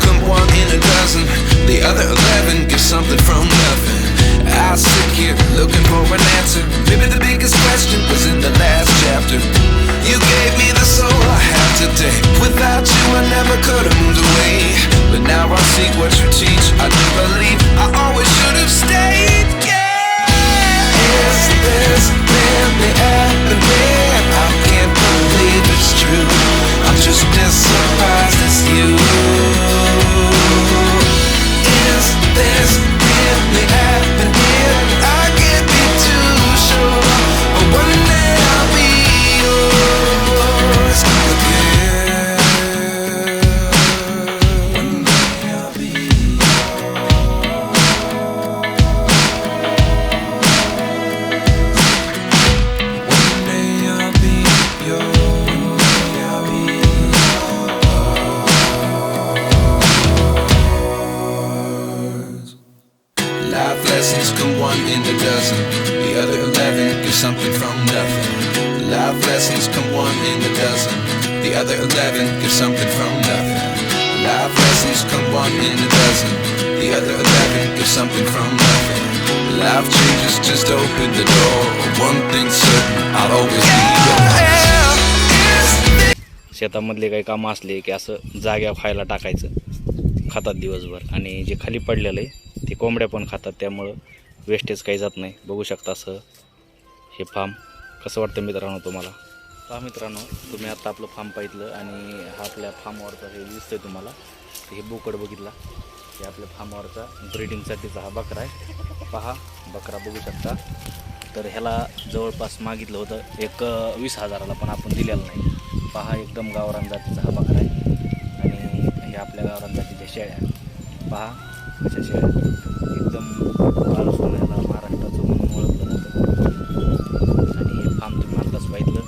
come one in a dozen. The other eleven get something from nothing. I sit here looking for an answer. Maybe the biggest question was in the last chapter. You gave me the soul I have today. Without you, I never could have what you teach. I do believe I Life lessons one in a dozen. The other eleven get something from nothing. Life lessons come one in a dozen. The other eleven get something from nothing. Life lessons come one in a dozen. The other eleven get something from nothing. Life changes, just open the door. One thing's certain, I'll always be yours. शेतामधले काही कामं असले की असं जाग्या खायला टाकायचं खातात दिवसभर आणि जे खाली पडलेलं आहे ते कोंबड्या पण खातात त्यामुळं वेस्टेज काही जात नाही. बघू शकता असं हे फार्म कसं वाटतं मित्रांनो तुम्हाला? पहा मित्रांनो तुम्ही आत्ता आपलं फार्म पाहितलं आणि हा आपल्या फार्मवरचा हे दिसतोय तुम्हाला. हे बोकड बघितला. हे आपल्या फार्मवरचा ब्रिडिंगसाठीचा हा बकरा आहे. पहा बकरा बघू शकता. तर ह्याला जवळपास मागितलं होतं एक वीस हजाराला पण आपण दिलेलं नाही. पहा एकदम गावरान जातीचा हा बकरा आहे. आणि हे आपल्या गावरान जातीच्या शेळ्या पहा अशा शेळ्या एकदम काळं सोनं महाराष्ट्राचं म्हणून ओळखलं जातं. आणि हे फार्म तुम्ही आत्ताच पाहिलं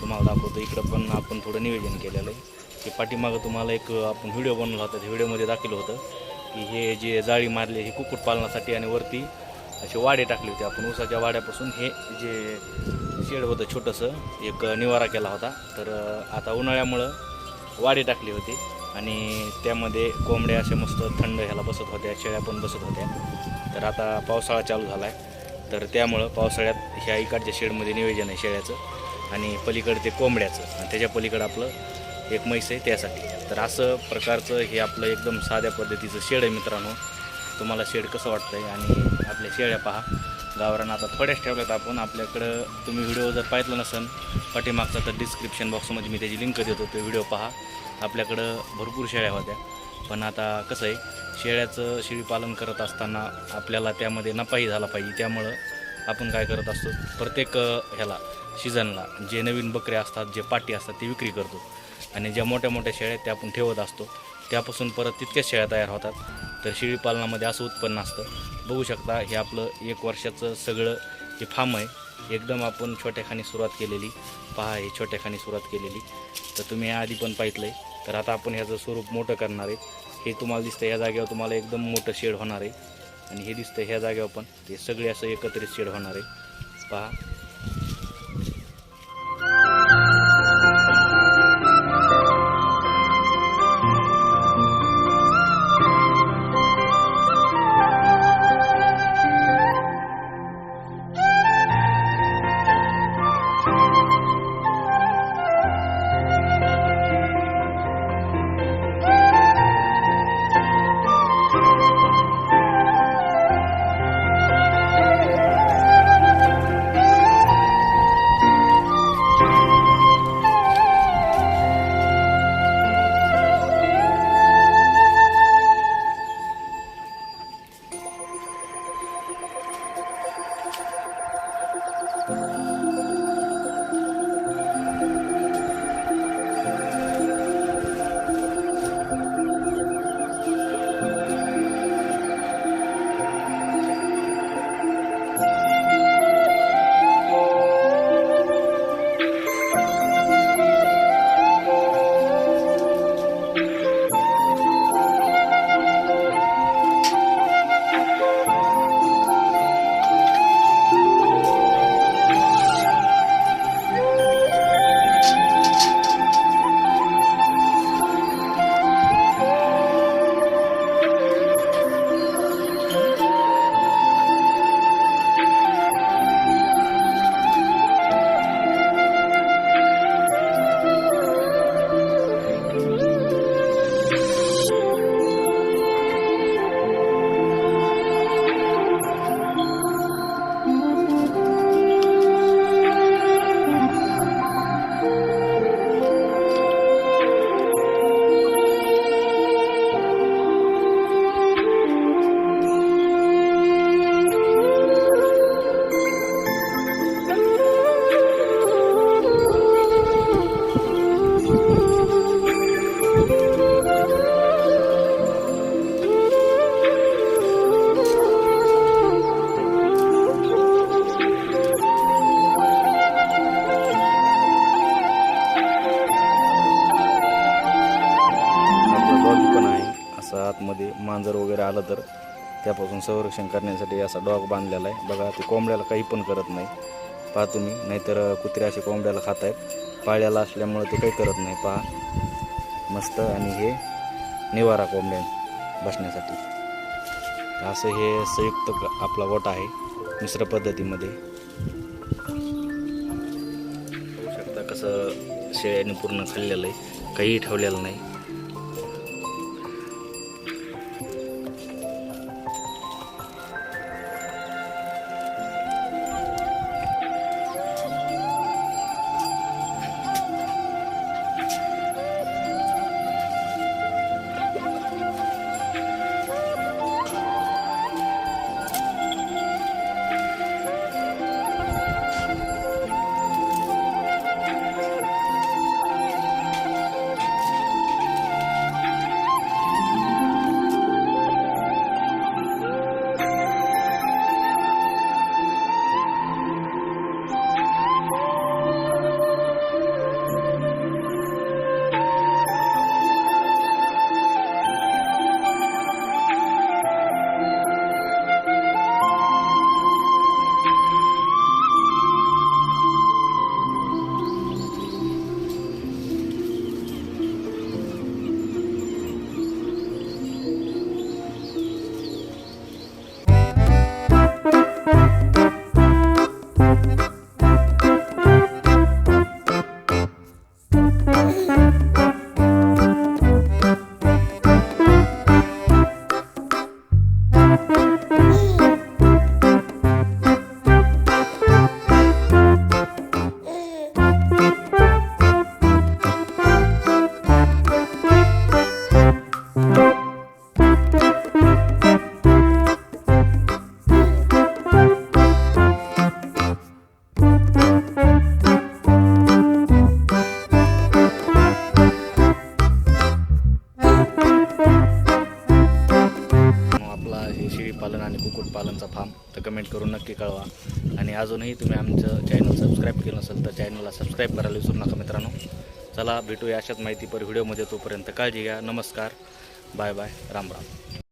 तुम्हाला दाखवतो इकडं पण आपण थोडं निवेदन केलेलं आहे. की पाठीमागं तुम्हाला एक आपण व्हिडिओ बनवला होता त्या व्हिडिओमध्ये दाखवलं होतं. की हे जे जाळी मारले हे कुक्कुटपालनासाठी आणि वरती असे वाडे टाकले होते. आपण ऊसाच्या वाड्यापासून हे जे शेड होतं छोटंसं एक निवारा केला होता. तर आता उन्हाळ्यामुळं वाडे टाकले होते. आणि त्यामध्ये कोंबड्या अशा मस्त थंड ह्याला बसत होत्या शेळ्या पण बसत होत्या. तर आता पावसाळा चालू झाला आहे तर त्यामुळं पावसाळ्यात ह्या इकडच्या शेडमध्ये नियोजन आहे शेळ्याचं आणि पलीकडे ते कोंबड्याचं. आणि त्याच्या पलीकडं आपलं एक म्हैस आहे त्यासाठी. तर असं प्रकारचं हे आपलं एकदम साध्या पद्धतीचं शेड आहे मित्रांनो. तुम्हाला शेड कसं वाटतं आहे आणि आपल्या शेळ्या पहा. गावरान आता थोड्याच ठेवल्यात आपण. आपल्याकडं तुम्ही व्हिडिओ जर पाहितला नसेल पाठीमागचा तर डिस्क्रिप्शन बॉक्समध्ये मी त्याची लिंक देतो. तो व्हिडिओ पहा. आपल्याकडं भरपूर शेळ्या होत्या. पण आता कसं आहे शेळ्याचं शेळीपालन करत असताना आपल्याला त्यामध्ये नफाही झाला पाहिजे. त्यामुळं आपण काय करत असतो प्रत्येक ह्याला सीझनला जे नवीन बकऱ्या असतात जे पाटी असतात ते विक्री करतो. आणि ज्या मोठ्या मोठ्या शेळ्या आहेत त्या आपण ठेवत असतो. त्यापासून परत तितक्याच शेळ्या तयार होतात. तर शेळीपालनामध्ये असं उत्पन्न असतं. बघू शकता हे आपलं एक वर्षाचं सगळं हे फार्म आहे. एकदम आपण छोट्याखानी सुरुवात केलेली. पहा हे छोट्याखानी सुरुवात केलेली. तर तुम्ही आधी पण पाहितलं आहे तर आता आपण ह्याचं स्वरूप मोठं करणार आहे. हे तुम्हाला दिसतं ह्या जागेवर तुम्हाला एकदम मोठं शेड होणार आहे. आणि हे दिसतं ह्या जागेवर पण ते सगळे असं एकत्रित शेड होणार आहे. पहा. त्यापासून संरक्षण करण्यासाठी असा डॉग बांधलेला आहे. बघा ते कोंबड्याला काही पण करत नाही. पहा तुम्ही नाहीतर कुत्रे असे कोंबड्याला खात आहेत पाळ्याला असल्यामुळं ते काही करत नाही. पहा. मस्त आणि हे निवारा कोंबड्या बसण्यासाठी. असं हे संयुक्त आपला गोट आहे मिश्र पद्धतीमध्ये. बघू शकता कसं शेळ्याने पूर्ण खाल्लेलं आहे काहीही ठेवलेलं नाही. कुक्कुटपालनचा फार्म तर कमेंट करून नक्की कळवा. आणि अजूनही तुम्ही आमचं चॅनल सबस्क्राईब केलं नसेल तर चॅनलला सबस्क्राईब करायला विसरू नका मित्रांनो. चला भेटूया अशाच माहितीपर व्हिडिओमध्ये तोपर्यंत काळजी घ्या. नमस्कार. Bye bye Ram Ram.